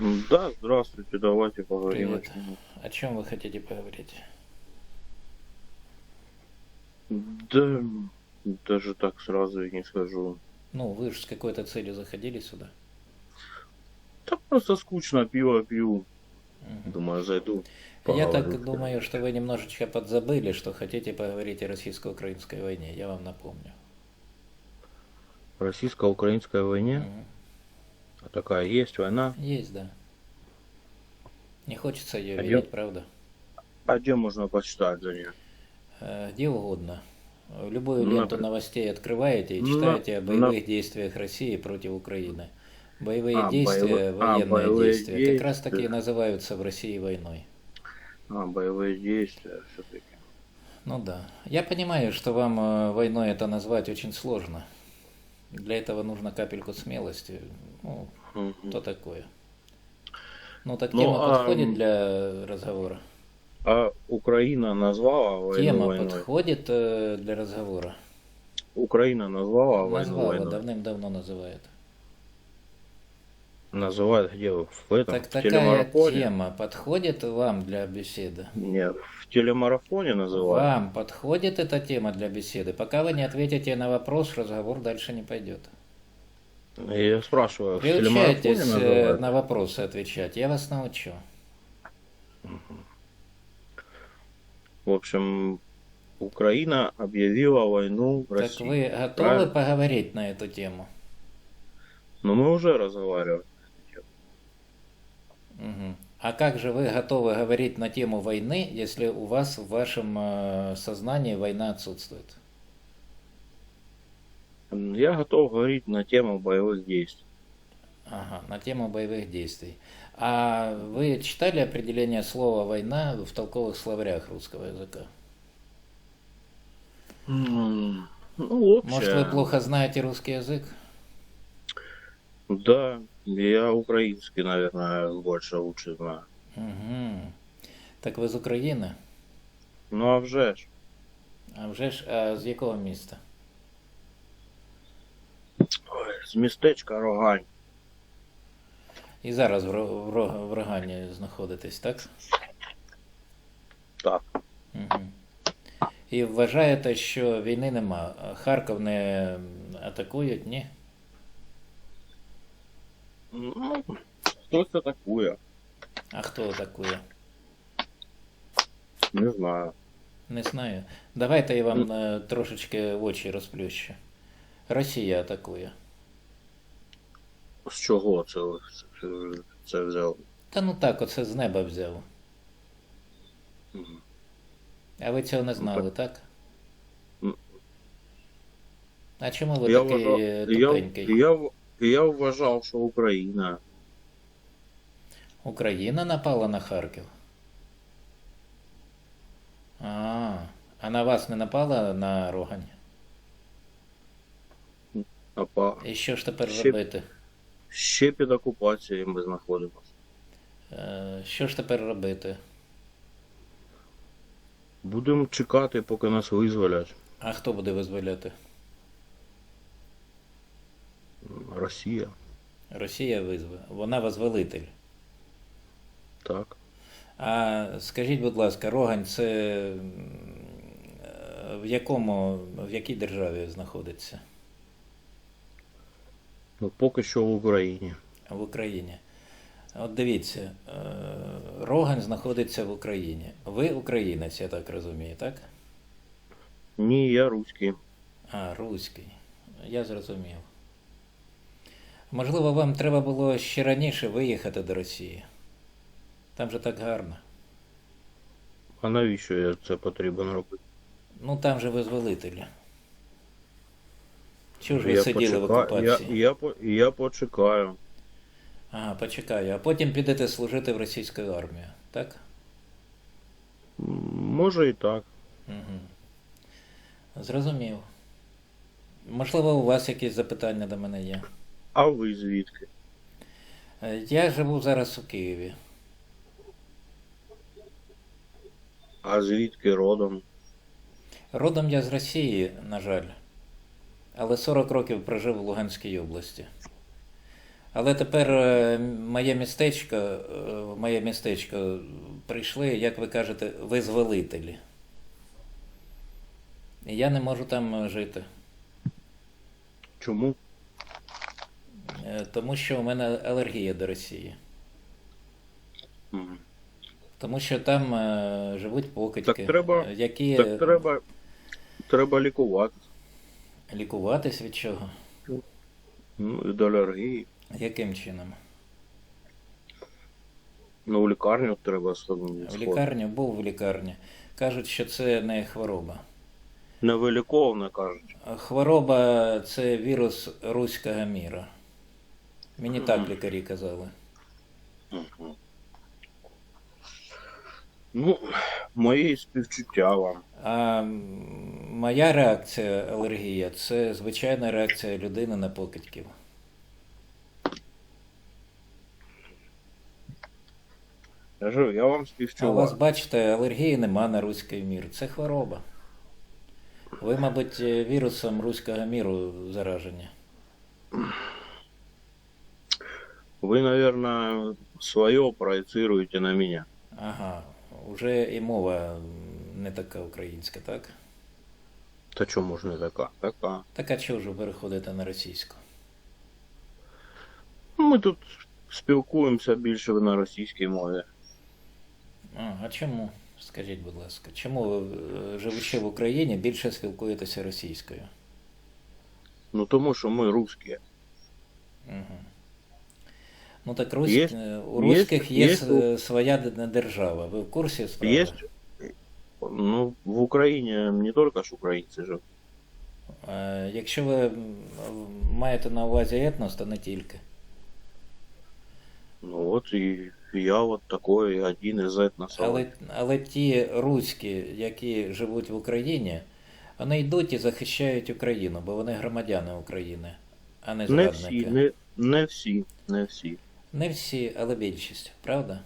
Да, здравствуйте, давайте поговорим. Привет. О чем вы хотите поговорить? Да, даже так сразу и не скажу. Ну, вы же с какой-то целью заходили сюда. Так просто скучно, пиво пью. Мгм. Думаю, зайду. Я так думаю, что вы немножечко подзабыли, что хотите поговорить о российско-украинской войне. Я вам напомню. Российско-украинской войне? Мгм. А такая есть война. Есть, да. Не хочется ее А видеть, я- правда? А где можно почитать за нее? Э, Где угодно. Любую Ну, ленту новостей открываете и Ну, читаете о на- боевых действиях России против Украины. Боевые А, действия, боевые- а, военные боевые действия, как раз таки действия. называются в России войной. А, боевые действия все-таки. Ну да. Я понимаю, что вам э, войной это назвать очень сложно. Для этого нужно капельку смелости. Ну, то такое. Ну так Ну, тема а, подходит для разговора. А Украина назвала войну Тема войной? подходит э, для разговора. Украина назвала войну Назвала, войной? давным-давно называет. Называют где? В этом? Так в такая телемарафоне? тема подходит вам для беседы? Нет, в телемарафоне называют. Вам подходит эта тема для беседы? Пока вы не ответите на вопрос, разговор дальше не пойдет. Я спрашиваю, Приучайтесь э, на вопросы отвечать, я вас научу. В общем, Украина объявила войну России. Так вы готовы правильно? поговорить на эту тему? Но мы уже разговаривали. Мгм. А как же вы готовы говорить на тему войны, если у вас в вашем э, сознании война отсутствует? Я готов говорить на тему боевых действий. Ага, на тему боевых действий. А вы читали определение слова «война» в толковых словарях русского языка? Ну, общее. Может, вы плохо знаете русский язык? Да, я украинский, наверное, больше лучше знаю. Угу. Так ви з України? Ну, а вже ж. А вже ж, а з якого міста? З містечка Рогань. І зараз в, Ро- в, Ро- в Рогані знаходитесь, так? Так. Угу. І вважаєте, що війни нема. Харків не атакують, ні? Ну, хто це атакує? А хто атакує? Не знаю. Не знаю. Давайте я вам е, трошечки в очі розплющу. Росія атакує. З чого це, це, взяв? Та ну так, оце з неба взяв. А ви цього не знали, Ну, так? М. А чому ви Я такий вважав, е, я, я, я вважав, що Україна. Україна напала на Харків? А, а на вас не напала на Рогань? напа- І що ж тепер Ще- робити? Ще під окупацією ми знаходимося. Е, Що ж тепер робити? Будемо чекати, поки нас визволять. А хто буде визволяти? Росія. Росія визве. Вона возвелитель. Так. А скажіть, будь ласка, Рогань це е, в якому, в якій державі знаходиться? Ну, поки що в Україні. В Україні. От дивіться, е, Рогань знаходиться в Україні. Ви українець, я так розумію, так? Ні, я руський. А, руський. Я зрозумів. Можливо, вам треба було ще раніше виїхати до Росії. Там же так гарно. А навіщо я це потрібно робити? Ну там же визволителі. Чого ж ви я сиділи в почекаю- я, окупації? я, по- я почекаю. Ага, почекаю, а потім підете служити в російську армію, так? Може і так. Угу. Зрозумів. Можливо, у вас якісь запитання до мене є. А ви звідки? Е, Я живу зараз у Києві. А звідки родом? Родом я з Росії, на жаль. Але 40 років прожив в Луганській області. Але тепер е, моє містечко, е, моє містечко прийшли, як ви кажете, визволителі. І я не можу там жити. Чому? Е, Тому що у мене алергія до Росії. Тому що там живуть покидьки, Так треба- які Так треба, треба лікувати. Лікуватись від чого? Ну, від алергії. Яким чином? Ну, в лікарню треба сходити. В лікарню був в лікарні. Кажуть, що це не хвороба. Невиліковне, кажуть. Хвороба це вірус руського міра. Мені так лікарі казали. Ну, мої співчуття вам. А моя реакція алергія це звичайна реакція людини на покидьків. Я ж я вам А у вас, бачите, алергії нема на руський мір. Це хвороба. Ви, мабуть, е, вірусом руського міру заражені. Вы, наверное, свое проецируете на меня. Ага, уже і мова не така українська, так? Та чому ж не така? Така. Так а чого ж ви переходите на російську? Ми тут спілкуємося більше на російській мові. А, а чому? Скажіть, будь ласка, чому ви, е, живучи в Україні, більше спілкуєтеся російською? Ну тому що ми русські. Угу. Ну так русь... Є- е, у русських є, є е, своя держава. Ви в курсі справи? Є, ну, в Україні не тільки ж українці живуть. Якщо ви маєте на увазі етнос, то не тільки. Ну от і я от такий один із етносів. Але, але ті руські, які живуть в Україні, вони йдуть і захищають Україну, бо вони громадяни України, а не не всі, не, не всі, не всі. Не всі, але більшість, правда?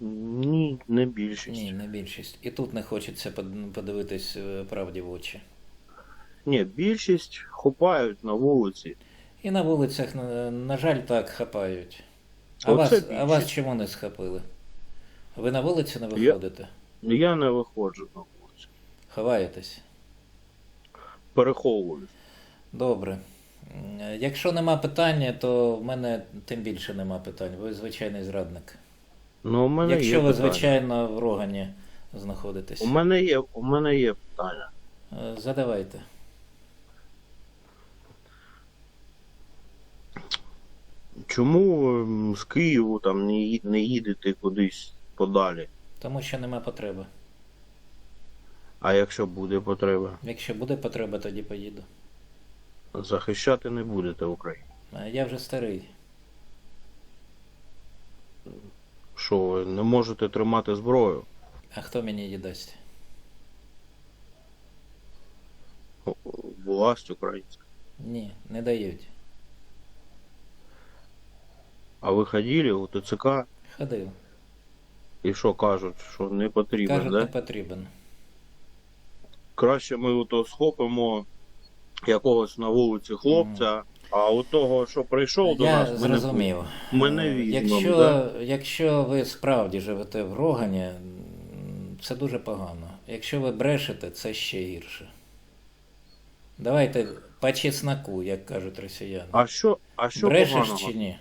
Ні, не більшість. Ні, не більшість. І тут не хочеться подивитись е, правді в очі. Ні, більшість хопають на вулиці. І на вулицях, на, жаль, так хапають. А Оце вас, а вас чому не схопили? Ви на вулицю не виходите? Я не виходжу на вулицю. Ховаєтесь? Переховуюсь. Добре. Якщо нема питання, то в мене тим більше нема питань. Ви звичайний зрадник. Ну, у мене Якщо є ви, питання. звичайно, в Рогані знаходитесь. У мене є, у мене є питання. Е, Задавайте. Чому ем, з Києву там не, ї- не їдете кудись подалі? Тому що нема потреби. А якщо буде потреба, Якщо буде потреба, тоді поїду. захищати не будете Україну. А Я вже старий. Що ви не можете тримати зброю? А хто мені її дасть? Власть українська. Ні, не дають. А ви ходили у ТЦК Ходив. і що кажуть, що не потрібно, Кажуть, да? не потрібен. Краще ми ото схопимо якогось на вулиці хлопця, а у того, що прийшов до Я нас, зрозумів. ми не Е, візьмемо. Якщо, да? якщо ви справді живете в Рогані, це дуже погано. Якщо ви брешете, це ще гірше. Давайте по чесноку, як кажуть росіяни. А що, а що Брешеш поганого? чи ні?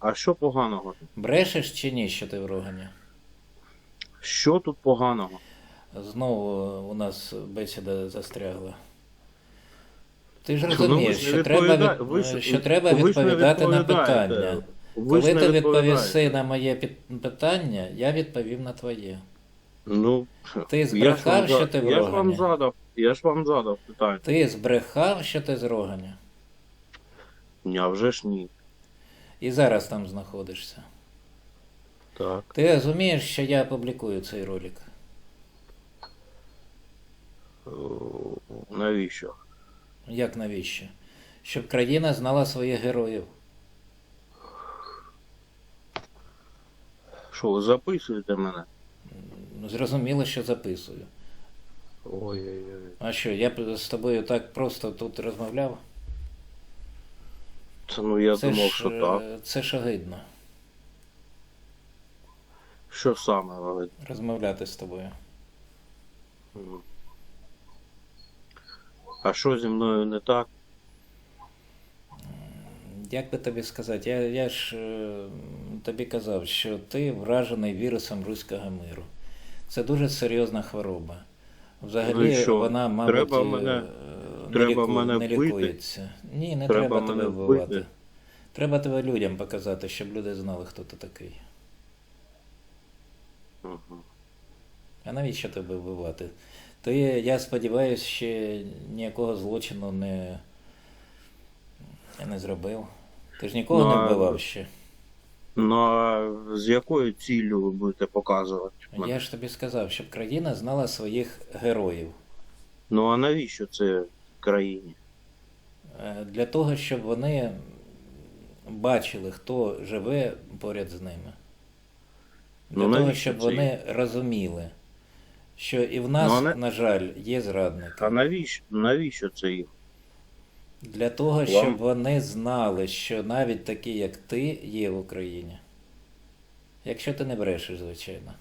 А що поганого? Брешеш чи ні, що ти в Рогані? Що тут поганого? Знову у нас бесіда застрягла. Ти ж розумієш, не що треба, ви ж- що треба відповідати на питання. Ви Коли ти відповіси на моє питання, я відповів на твоє. Ну, Ти збрехав, що ти в я ж вам задав, я ж вам задав питання. Ти збрехав, що ти з Рогані. Ні, а вже ж ні. І зараз там знаходишся. Так. Ти розумієш, що я публікую цей ролик. Навіщо? Як навіщо? Щоб країна знала своїх героїв. Що, ви записуєте мене? Зрозуміло, що записую. Ой-ой-ой. А що, я б з тобою так просто тут розмовляв? Та ну я це думав, ж, що е, так. Це ж огидно Що саме, розмовляти з тобою. Мгм. А що зі мною не так? Як би тобі сказати, я, я ж е, тобі казав, що ти вражений вірусом руського миру. Це дуже серйозна хвороба. Ну Взагалі що? вона, мабуть, Треба е, мене- не, треба ліку- мене не лікується. Ні, не Треба треба, тебе вбивати. Треба тебе людям показати, щоб люди знали, хто ти такий. Мгм. А навіщо тебе вбивати? Ти, я сподіваюся, ще ніякого злочину не, не зробив. Ти ж нікого Ну, не вбивав ще. Ну а з якою ціллю ви будете показувати? Я ж тобі сказав, щоб країна знала своїх героїв. Ну а навіщо це країні? Е, Для того, щоб вони бачили, хто живе поряд з ними. Для Ну, того, щоб це вони розуміли, що і в нас, Ну, на- на жаль, є зрадники. А навіщо, навіщо це їм? Для того, Вам- щоб вони знали, що навіть такі, як ти, є в Україні. Якщо ти не брешеш, звичайно.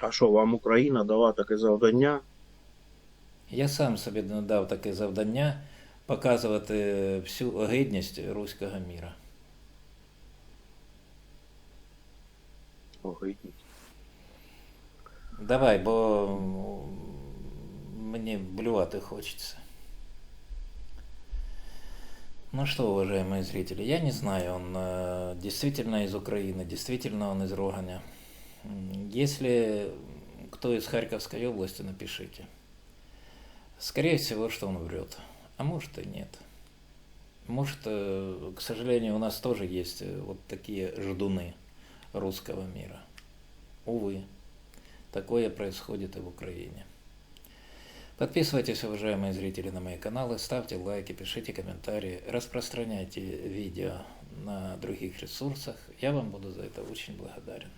А що, вам Україна дала таке завдання? Я сам собі надав таке завдання показувати всю огидність руського міра. Ой, Давай, бо мне блювать хочется. Ну что, уважаемые зрители, я не знаю, он действительно из Украины, действительно он из Роганя. Если кто из Харьковской области, напишите. Скорее всего, что он врет. А может и нет. Может, к сожалению, у нас тоже есть вот такие ждуны русского мира. Увы. Такое происходит и в Украине. Подписывайтесь, уважаемые зрители, на мои каналы, ставьте лайки, пишите комментарии, распространяйте видео на других ресурсах. Я вам буду за это очень благодарен.